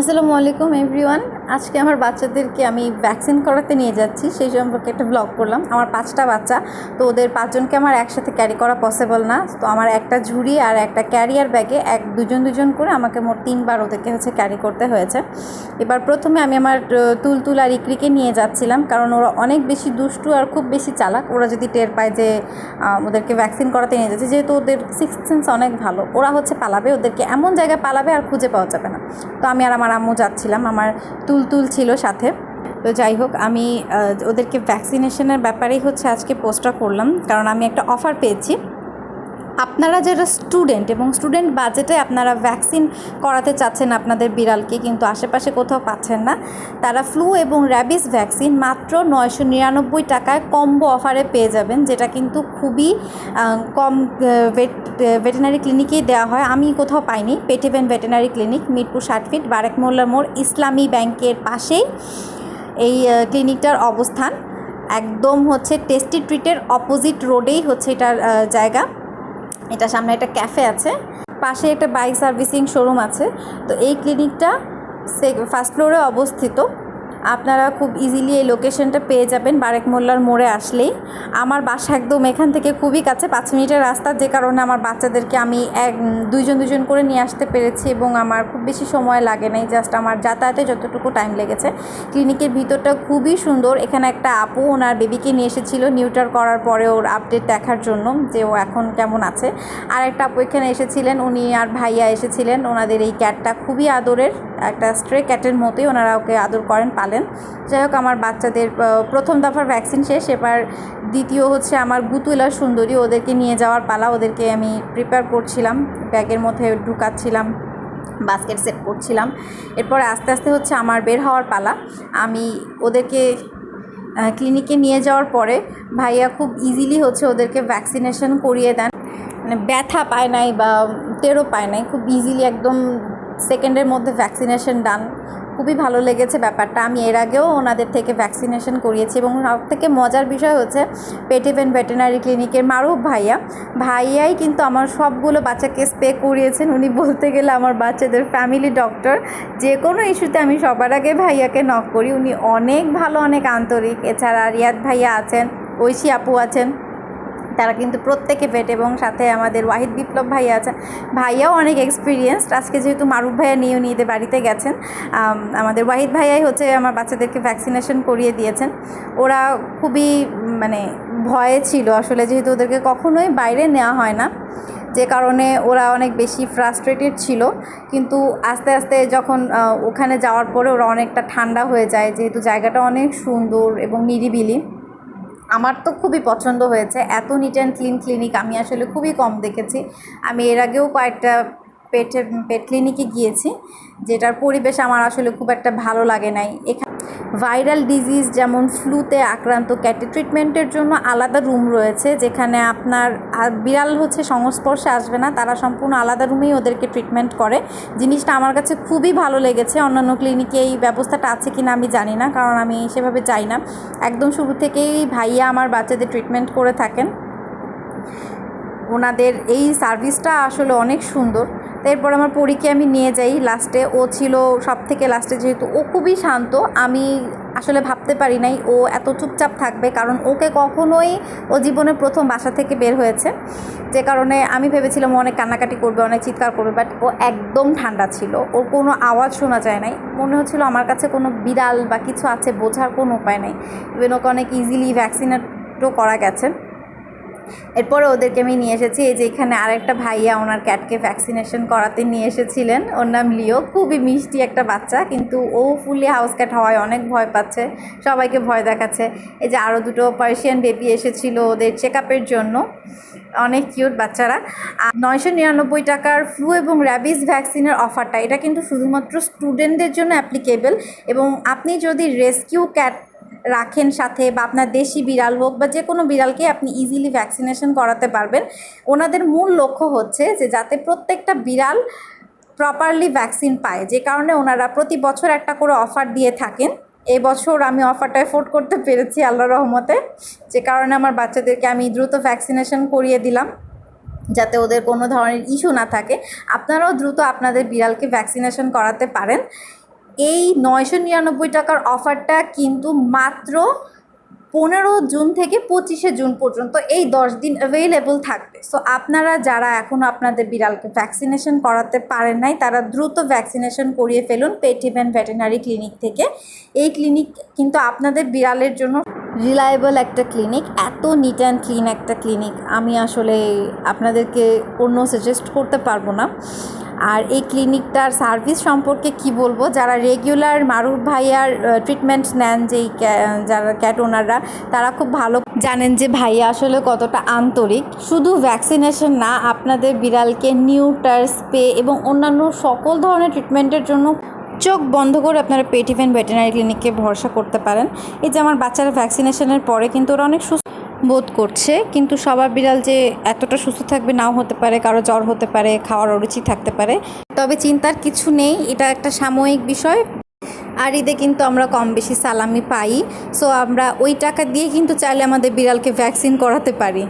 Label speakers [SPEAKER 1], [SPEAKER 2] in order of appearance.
[SPEAKER 1] আসসালামু আলাইকুম এভরিওয়ান আজকে আমার বাচ্চাদেরকে আমি ভ্যাকসিন করাতে নিয়ে যাচ্ছি। সেই সম্পর্কে একটা ব্লগ করলাম। আমার পাঁচটা বাচ্চা, তো ওদের পাঁচজনকে আমার একসাথে ক্যারি করা পসিবল না। তো আমার একটা ঝুড়ি আর একটা ক্যারিয়ার ব্যাগে এক, দুজন দুজন করে আমাকে মোট তিনবার ওদেরকে হচ্ছে ক্যারি করতে হয়েছে। এবার প্রথমে আমি আমার তুলতুল আর ইকরিকে নিয়ে যাচ্ছিলাম, কারণ ওরা অনেক বেশি দুষ্টু আর খুব বেশি চালাক। ওরা যদি টের পায় যে ওদেরকে ভ্যাকসিন করাতে নিয়ে যাচ্ছে, যেহেতু ওদের সিক্স সেন্স অনেক ভালো। ওরা হচ্ছে পালাবে, ওদেরকে এমন জায়গায় পালাবে আর খুঁজে পাওয়া যাবে না। তো আমি আর আমার আম্মু যাচ্ছিলাম, আমার তুলতুল ছিল সাথে। তো যাই হোক, আমি ওদেরকে ভ্যাকসিনেশনের ব্যাপারেই হচ্ছে আজকে পোস্টটা করলাম, কারণ আমি একটা অফার পেয়েছি। আপনারা যারা স্টুডেন্ট এবং স্টুডেন্ট বাজেটে আপনারা ভ্যাকসিন করাতে চাচ্ছেন আপনাদের বিড়ালকে কিন্তু আশেপাশে কোথাও পাচ্ছেন না, তারা ফ্লু এবং র্যাবিস ভ্যাকসিন মাত্র নয়শো নিরানব্বই টাকায় কম্বো অফারে পেয়ে যাবেন, যেটা কিন্তু খুবই কম ভেট ভেটেনারি ক্লিনিকেই দেওয়া হয়। আমি কোথাও পাইনি পেটিভেন ভেটেনারি ক্লিনিক মিরপুর ষাট ফিট বারেক মোল্লা মোড়, ইসলামী ব্যাংকের পাশেই এই ক্লিনিকটার অবস্থান। একদম হচ্ছে টেস্টি ট্রিটের অপোজিট রোডেই হচ্ছে এটার জায়গা। এটা সামনে একটা ক্যাফে আছে, পাশে একটা বাইক সার্ভিসিং শোরুম আছে। তো এই ক্লিনিকটা ফার্স্ট ফ্লোরে অবস্থিত। আপনারা খুব ইজিলি এই লোকেশনটা পেয়ে যাবেন বারেক মোল্লার মোড়ে আসলেই। আমার বাসা একদম এখান থেকে খুবই কাছে, পাঁচ মিনিটের রাস্তা, যে কারণে আমার বাচ্চাদেরকে আমি এক, দুইজন দুজন করে নিয়ে আসতে পেরেছি এবং আমার খুব বেশি সময় লাগে নাই জাস্ট আমার যাতায়াতে যতটুকু টাইম লেগেছে। ক্লিনিকের ভিতরটা খুবই সুন্দর, এখানে একটা আপু, ওনার বেবিকে নিয়ে এসেছিল নিউটার করার পরে ওর আপডেট দেখার জন্য, যে ও এখন কেমন আছে। আর একটা আপু এখানে এসেছিলেন, উনি আর ভাইয়া এসেছিলেন, ওনাদের এই ক্যাটটা খুবই আদরের। একটা স্ট্রে ক্যাটের মতোই ওনারা ওকে আদর করেন, পালেন। যাই হোক, আমার বাচ্চাদের প্রথম দফার ভ্যাকসিন শেষ, এবার দ্বিতীয় হচ্ছে আমার গুতুলা সুন্দরী, ওদেরকে নিয়ে যাওয়ার পালা ওদেরকে আমি প্রিপেয়ার করছিলাম, ব্যাগের মধ্যে ঢুকাচ্ছিলাম বাস্কেট সেট করছিলাম। এরপরে আস্তে আস্তে হচ্ছে আমার বের হওয়ার পালা। আমি ওদেরকে ক্লিনিকে নিয়ে যাওয়ার পরে ভাইয়া খুব ইজিলি হচ্ছে ওদেরকে ভ্যাকসিনেশন করিয়ে দেন। মানে ব্যথা পায় নাই বা টেরও পায় নাই, খুব ইজিলি একদম সেকেন্ডের মধ্যে ভ্যাকসিনেশন ডান খুবই ভালো লেগেছে ব্যাপারটা। আমি এর আগেও ওনাদের থেকে ভ্যাকসিনেশন করিয়েছি এবং সব থেকে মজার বিষয় হচ্ছে পেটিভেন ভেটেনারি ক্লিনিকের মারুফ ভাইয়া। ভাইয়াই কিন্তু আমার সবগুলো বাচ্চাকে স্পে করিয়েছেন। উনি বলতে গেলে আমার বাচ্চাদের ফ্যামিলি ডক্টর যে কোনো ইস্যুতে আমি সবার আগে ভাইয়াকে নক করি। উনি অনেক ভালো, অনেক আন্তরিক। এছাড়া রিয়াদ ভাইয়া আছেন, ঐশী আপু আছেন। তারা কিন্তু প্রত্যেকে ভেট এবং সাথে আমাদের ওয়াহিদ বিপ্লব ভাইয়া আছেন। ভাইয়াও অনেক এক্সপিরিয়েন্সড আজকে যেহেতু মারুফ ভাইয়া নিয়েও নিয়ে বাড়িতে গেছেন আমাদের ওয়াহিদ ভাইয়াই হচ্ছে আমার বাচ্চাদেরকে ভ্যাকসিনেশন করিয়ে দিয়েছেন। ওরা খুবই মানে ভয়ে ছিল আসলে, যেহেতু ওদেরকে কখনোই বাইরে নেওয়া হয় না। যে কারণে ওরা অনেক বেশি ফ্রাস্ট্রেটেড ছিল। কিন্তু আস্তে আস্তে যখন ওখানে যাওয়ার পরে ওরা অনেকটা ঠান্ডা হয়ে যায়। যেহেতু জায়গাটা অনেক সুন্দর এবং নিরিবিলি। আমার তো খুবই পছন্দ হয়েছে। এত নিট অ্যান্ড ক্লিন ক্লিনিক আমি আসলে খুবই কম দেখেছি। আমি এর আগেও কয়েকটা পেটের, পেট ক্লিনিকে গিয়েছি, যেটার পরিবেশ আমার আসলে খুব একটা ভালো লাগে নাই। এখানে ভাইরাল ডিজিজ যেমন ফ্লুতে আক্রান্ত, ক্যাটে ট্রিটমেন্টের জন্য আলাদা রুম রয়েছে, যেখানে আপনার বিড়াল হচ্ছে সংস্পর্শে আসবে না, তারা সম্পূর্ণ আলাদা রুমেই ওদেরকে ট্রিটমেন্ট করে। জিনিসটা আমার কাছে খুবই ভালো লেগেছে, অন্যান্য ক্লিনিকে এই ব্যবস্থাটা আছে কি না আমি জানি না, কারণ আমি সেভাবে যাই না। একদম শুরু থেকেই ভাইয়া আমার বাচ্চাদের ট্রিটমেন্ট করে থাকেন। ওনাদের এই সার্ভিসটা আসলে অনেক সুন্দর। তারপর আমার পরীকে আমি নিয়ে যাই। লাস্টে ও ছিল সব থেকে লাস্টে যেহেতু ও খুবই শান্ত, আমি আসলে ভাবতে পারি নাই ও এত চুপচাপ থাকবে, কারণ ওকে কখনোই ও জীবনের প্রথম বাসা থেকে বের হয়েছে। যে কারণে আমি ভেবেছিলাম অনেক কান্নাকাটি করবে, অনেক চিৎকার করবে বাট ও একদম ঠান্ডা ছিল। ওর কোনো আওয়াজ শোনা যায় নাই। মনে হচ্ছিল আমার কাছে কোনো বিড়াল বা কিছু আছে বোঝার কোনো উপায় নেই। ইভেন ওকে অনেক ইজিলি ভ্যাকসিনেটও করা গেছে। এরপরে ওদেরকে আমি নিয়ে এসেছি, এই যে এখানে আরেকটা ভাইয়া ওনার ক্যাটকে ভ্যাকসিনেশন করাতে নিয়ে এসেছিলেন। ওর নাম লিও, খুবই মিষ্টি একটা বাচ্চা, কিন্তু ও ফুললি হাউস ক্যাট হওয়ায় অনেক ভয় পাচ্ছে, সবাইকে ভয় দেখাচ্ছে। এই যে আরও দুটো পার্সিয়ান বেবি এসেছিল ওদের চেক আপের জন্য, অনেক কিউট বাচ্চারা। আর নয়শো নিরানব্বই টাকার ফ্লু এবং র্যাবিস ভ্যাকসিনের অফারটা এটা কিন্তু শুধুমাত্র স্টুডেন্টদের জন্য অ্যাপ্লিকেবল এবং আপনি যদি রেস্কিউ ক্যাট রাখেন সাথে বা আপনার দেশি বিড়াল হোক বা যে কোনো বিড়ালকে আপনি ইজিলি ভ্যাকসিনেশন করাতে পারবেন। ওনাদের মূল লক্ষ্য হচ্ছে যে যাতে প্রত্যেকটা বিড়াল প্রপারলি ভ্যাকসিন পায়। যে কারণে ওনারা প্রতি বছর একটা করে অফার দিয়ে থাকেন। এই বছর আমি অফারটা এফোর্ড করতে পেরেছি আল্লাহ রহমতে। যে কারণে আমার বাচ্চাদেরকে আমি দ্রুত ভ্যাকসিনেশন করিয়ে দিলাম। যাতে ওদের কোনো ধরনের ইস্যু না থাকে। আপনারাও দ্রুত আপনাদের বিড়ালকে ভ্যাকসিনেশন করাতে পারেন। এই নয়শো নিরানব্বই টাকার অফারটা কিন্তু মাত্র পনেরো জুন থেকে পঁচিশে জুন পর্যন্ত এই দশ দিন অ্যাভেলেবল থাকবে। সো আপনারা যারা এখনও আপনাদের বিড়ালকে ভ্যাকসিনেশন করাতে পারেন নাই, তারা দ্রুত ভ্যাকসিনেশন করিয়ে ফেলুন পেটিভেন ভেটেনারি ক্লিনিক থেকে। এই ক্লিনিক কিন্তু আপনাদের বিড়ালের জন্য রিলায়েবল একটা ক্লিনিক এত নিট অ্যান্ড ক্লিন একটা ক্লিনিক আমি আসলে আপনাদেরকে অন্য সাজেস্ট করতে পারব না। আর এই ক্লিনিকটার সার্ভিস সম্পর্কে কি বলব? যারা রেগুলার মারুফ ভাইয়ার ট্রিটমেন্ট নেন যেই যারা ক্যাট ওনাররা তারা খুব ভালো জানেন যে ভাইয়া আসলে কতটা আন্তরিক। শুধু ভ্যাকসিনেশন না, আপনাদের বিড়ালকে নিউটার স্পে এবং অন্যান্য সকল ধরনের ট্রিটমেন্টের জন্য চোখ বন্ধ করে আপনারা পেটিভেন ভেটেনারি ক্লিনিককে ভরসা করতে পারেন। এই যে আমার বাচ্চারা ভ্যাকসিনেশনের পরে কিন্তু ওরা অনেক সুস্থ বোধ করছে, কিন্তু সবার বিড়াল যে এতটা সুস্থ থাকবে নাও হতে পারে, কারও জ্বর হতে পারে, খাওয়ার অরুচি থাকতে পারে। তবে চিন্তার কিছু নেই, এটা একটা সাময়িক বিষয়। আর ঈদে কিন্তু আমরা কম বেশি সালামি পাই। সো আমরা ওই টাকা দিয়ে কিন্তু চাইলে আমাদের বিড়ালকে ভ্যাকসিন করাতে পারি।